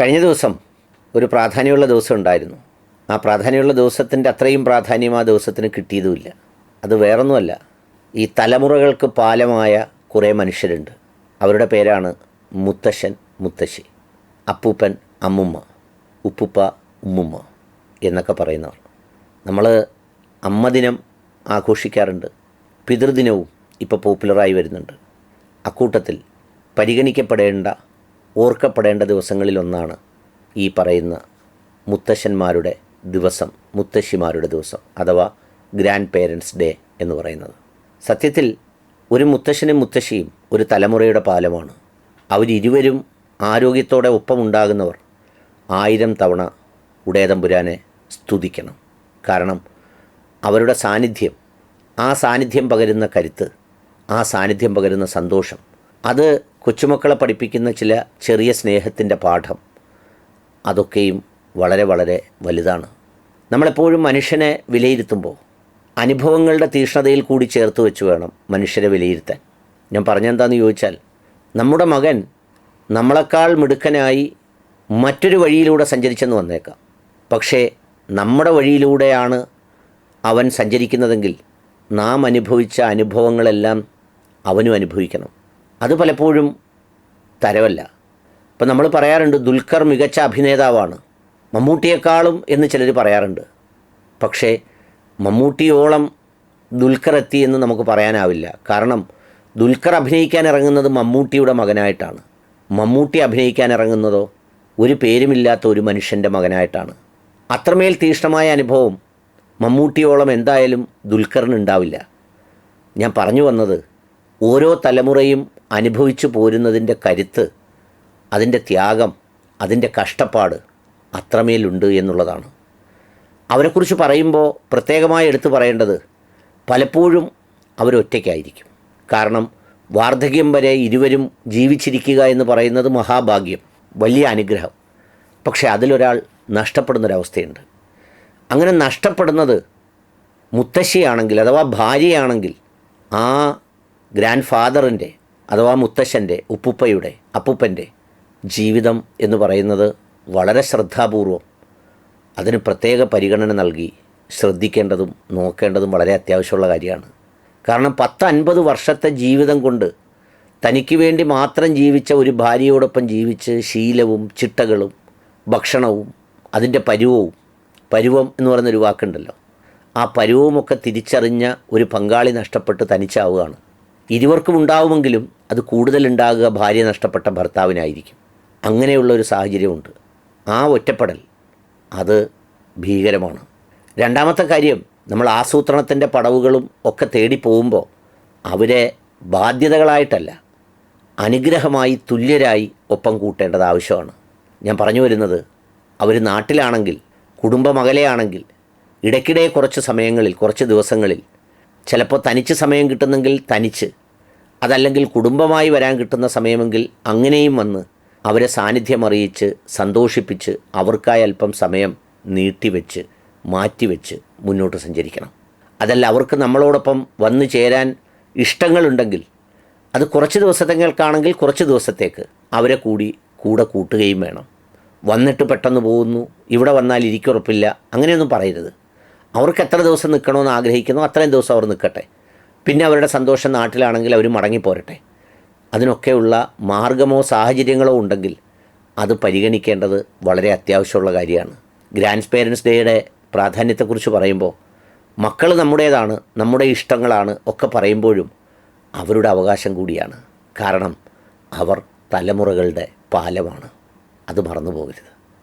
കഴിഞ്ഞ ദിവസം ഒരു പ്രാധാന്യമുള്ള ദിവസം ഉണ്ടായിരുന്നു. ആ പ്രാധാന്യമുള്ള ദിവസത്തിന്റെ അത്രയും പ്രാധാന്യം ആ ദിവസത്തിന് കിട്ടിയതുമില്ല. അത് വേറൊന്നുമല്ല. ഈ തലമുറകൾക്ക് പാലമായ കുറേ മനുഷ്യരുണ്ട്. അവരുടെ പേരാണ് മുത്തശ്ശൻ മുത്തശ്ശി അപ്പൂപ്പൻ അമ്മുമ്മ ഉപ്പുപ്പ ഉമ്മുമ്മ എന്നൊക്കെ പറയുന്നവർ. നമ്മൾ അമ്മദിനം ആഘോഷിക്കാറുണ്ട്. പിതൃദിനവും ഇപ്പോൾ പോപ്പുലറായി വരുന്നുണ്ട്. അക്കൂട്ടത്തിൽ പരിഗണിക്കപ്പെടേണ്ട ഓർക്കപ്പെടേണ്ട ദിവസങ്ങളിലൊന്നാണ് ഈ പറയുന്ന മുത്തശ്ശന്മാരുടെ ദിവസം മുത്തശ്ശിമാരുടെ ദിവസം അഥവാ ഗ്രാൻഡ് പേരൻസ് ഡേ എന്ന് പറയുന്നത്. സത്യത്തിൽ ഒരു മുത്തശ്ശനും മുത്തശ്ശിയും ഒരു തലമുറയുടെ പാലമാണ്. അവരിരുവരും ആരോഗ്യത്തോടെ ഒപ്പമുണ്ടാകുന്നവർ ആയിരം തവണ ഉടേതമ്പുരാനെ സ്തുതിക്കണം. കാരണം അവരുടെ സാന്നിധ്യം ആ സാന്നിധ്യം പകരുന്ന കരുത്ത് ആ സാന്നിധ്യം പകരുന്ന സന്തോഷം അത് കൊച്ചുമക്കളെ പഠിപ്പിക്കുന്ന ചില ചെറിയ സ്നേഹത്തിന്റെ പാഠം. അതൊക്കെയും വളരെ വളരെ വലുതാണ്. നമ്മളെപ്പോഴും മനുഷ്യനെ വിലയിരുത്തുമ്പോൾ അനുഭവങ്ങളുടെ തീഷ്ണതയിൽ കൂടി ചേർത്ത് വെച്ച് വേണം മനുഷ്യരെ വിലയിരുത്താൻ. ഞാൻ പറഞ്ഞെന്താണെന്ന് ചോദിച്ചാൽ നമ്മുടെ മകൻ നമ്മളെക്കാൾ മിടുക്കനായി മറ്റൊരു വഴിയിലൂടെ സഞ്ചരിച്ചെന്ന് വന്നേക്കാം. പക്ഷേ നമ്മുടെ വഴിയിലൂടെയാണ് അവൻ സഞ്ചരിക്കുന്നതെങ്കിൽ നാം അനുഭവിച്ച അനുഭവങ്ങളെല്ലാം അവനും അനുഭവിക്കണം. അത് പലപ്പോഴും തരവല്ല ഇപ്പം നമ്മൾ പറയാറുണ്ട് ദുൽഖർ മികച്ച അഭിനേതാവാണ്. മമ്മൂട്ടിയെക്കാളും എന്ന് ചിലർ പറയാറുണ്ട്. പക്ഷേ മമ്മൂട്ടിയോളം ദുൽഖർ എത്തി എന്ന് നമുക്ക് പറയാനാവില്ല. കാരണം ദുൽഖർ അഭിനയിക്കാൻ ഇറങ്ങുന്നത് മമ്മൂട്ടിയുടെ മകനായിട്ടാണ്. മമ്മൂട്ടി അഭിനയിക്കാൻ ഇറങ്ങുന്നതോ ഒരു പേരുമില്ലാത്ത ഒരു മനുഷ്യന്റെ മകനായിട്ടാണ്. അത്രമേൽ തീഷ്ണമായ അനുഭവം മമ്മൂട്ടിയോളം എന്തായാലും ദുൽഖറിന് ഉണ്ടാവില്ല ഞാൻ പറഞ്ഞു വന്നത് ഓരോ തലമുറയും അനുഭവിച്ചു പോരുന്നതിന്റെ കരുത്ത് അതിന്റെ ത്യാഗം അതിന്റെ കഷ്ടപ്പാട് അത്രമേലുണ്ട് എന്നുള്ളതാണ്. അവരെക്കുറിച്ച് പറയുമ്പോൾ പ്രത്യേകമായി എടുത്തു പറയേണ്ടത് പലപ്പോഴും അവരൊറ്റയ്ക്കായിരിക്കും. കാരണം വാർദ്ധക്യം വരെ ഇരുവരും ജീവിച്ചിരിക്കുക എന്ന് പറയുന്നത് മഹാഭാഗ്യം വലിയ അനുഗ്രഹം. പക്ഷേ അതിലൊരാൾ നഷ്ടപ്പെടുന്നൊരവസ്ഥയുണ്ട്. അങ്ങനെ നഷ്ടപ്പെടുന്നത് മുത്തശ്ശിയാണെങ്കിൽ അഥവാ ഭാര്യയാണെങ്കിൽ ആ ഗ്രാൻഡ് ഫാദറിന്റെ അഥവാ മുത്തശ്ശന്റെ ഉപ്പുപ്പയുടെ അപ്പൂപ്പന്റെ ജീവിതം എന്ന് പറയുന്നത് വളരെ ശ്രദ്ധാപൂർവം. അതിന് പ്രത്യേക പരിഗണന നൽകി ശ്രദ്ധിക്കേണ്ടതും നോക്കേണ്ടതും വളരെ അത്യാവശ്യമുള്ള കാര്യമാണ്. കാരണം പത്ത് അൻപത് വർഷത്തെ ജീവിതം കൊണ്ട് തനിക്ക് വേണ്ടി മാത്രം ജീവിച്ച ഒരു ഭാര്യയോടൊപ്പം ജീവിച്ച് ശീലവും ചിട്ടകളും ഭക്ഷണവും അതിന്റെ പരുവവും പരുവം എന്ന് പറയുന്നൊരു വാക്കുണ്ടല്ലോ. ആ പരുവമൊക്കെ തിരിച്ചറിഞ്ഞ ഒരു പങ്കാളി നഷ്ടപ്പെട്ട് തനിച്ചാവുകയാണ്. ഇരുവർക്കും ഉണ്ടാവുമെങ്കിലും അത് കൂടുതലുണ്ടാകുക ഭാര്യ നഷ്ടപ്പെട്ട ഭർത്താവിനായിരിക്കും. അങ്ങനെയുള്ള ഒരു സാഹചര്യമുണ്ട്. ആ ഒറ്റപ്പെടൽ അത് ഭീകരമാണ്. രണ്ടാമത്തെ കാര്യം നമ്മൾ ആസൂത്രണത്തിന്റെ പടവുകളും ഒക്കെ തേടി പോകുമ്പോൾ അവരെ ബാധ്യതകളായിട്ടല്ല അനുഗ്രഹമായി തുല്യരായി ഒപ്പം കൂട്ടേണ്ടത് ആവശ്യമാണ്. ഞാൻ പറഞ്ഞു വരുന്നത് അവർ നാട്ടിലാണെങ്കിൽ കുടുംബമകലെയാണെങ്കിൽ ഇടയ്ക്കിടെ കുറച്ച് സമയങ്ങളിൽ കുറച്ച് ദിവസങ്ങളിൽ ചിലപ്പോൾ തനിച്ച് സമയം കിട്ടുന്നെങ്കിൽ തനിച്ച്. അതല്ലെങ്കിൽ കുടുംബമായി വരാൻ കിട്ടുന്ന സമയമെങ്കിൽ അങ്ങനെയും വന്ന് അവരെ സാന്നിധ്യം അറിയിച്ച് സന്തോഷിപ്പിച്ച് അവർക്കായി അല്പം സമയം നീട്ടിവെച്ച് മാറ്റിവെച്ച് മുന്നോട്ട് സഞ്ചരിക്കണം. അതല്ല അവർക്ക് നമ്മളോടൊപ്പം വന്നു ചേരാൻ ഇഷ്ടങ്ങളുണ്ടെങ്കിൽ അത് കുറച്ച് ദിവസത്തേക്കാണെങ്കിൽ കുറച്ച് ദിവസത്തേക്ക് അവരെ കൂടി കൂടെ കൂട്ടുകയും വേണം. വന്നിട്ട് പെട്ടെന്ന് പോകുന്നു ഇവിടെ വന്നാൽ ഇരിക്കുറപ്പില്ല അങ്ങനെയൊന്നും പറയരുത്. അവർക്ക് എത്ര ദിവസം നിൽക്കണമെന്ന് ആഗ്രഹിക്കുന്നു അത്രയും ദിവസം അവർ നിൽക്കട്ടെ. പിന്നെ അവരുടെ സന്തോഷം നാട്ടിലാണെങ്കിൽ അവർ മടങ്ങിപ്പോരട്ടെ. അതിനൊക്കെയുള്ള മാർഗമോ സാഹചര്യങ്ങളോ ഉണ്ടെങ്കിൽ അത് പരിഗണിക്കേണ്ടത് വളരെ അത്യാവശ്യമുള്ള കാര്യമാണ്. ഗ്രാൻഡ് പേരൻസ് ഡേയുടെ പ്രാധാന്യത്തെക്കുറിച്ച് പറയുമ്പോൾ മക്കൾ നമ്മുടേതാണ് നമ്മുടെ ഇഷ്ടങ്ങളാണ് ഒക്കെ പറയുമ്പോഴും അവരുടെ അവകാശം കൂടിയാണ്. കാരണം അവർ തലമുറകളുടെ പാലമാണ്. അത് മറന്നു പോകരുത്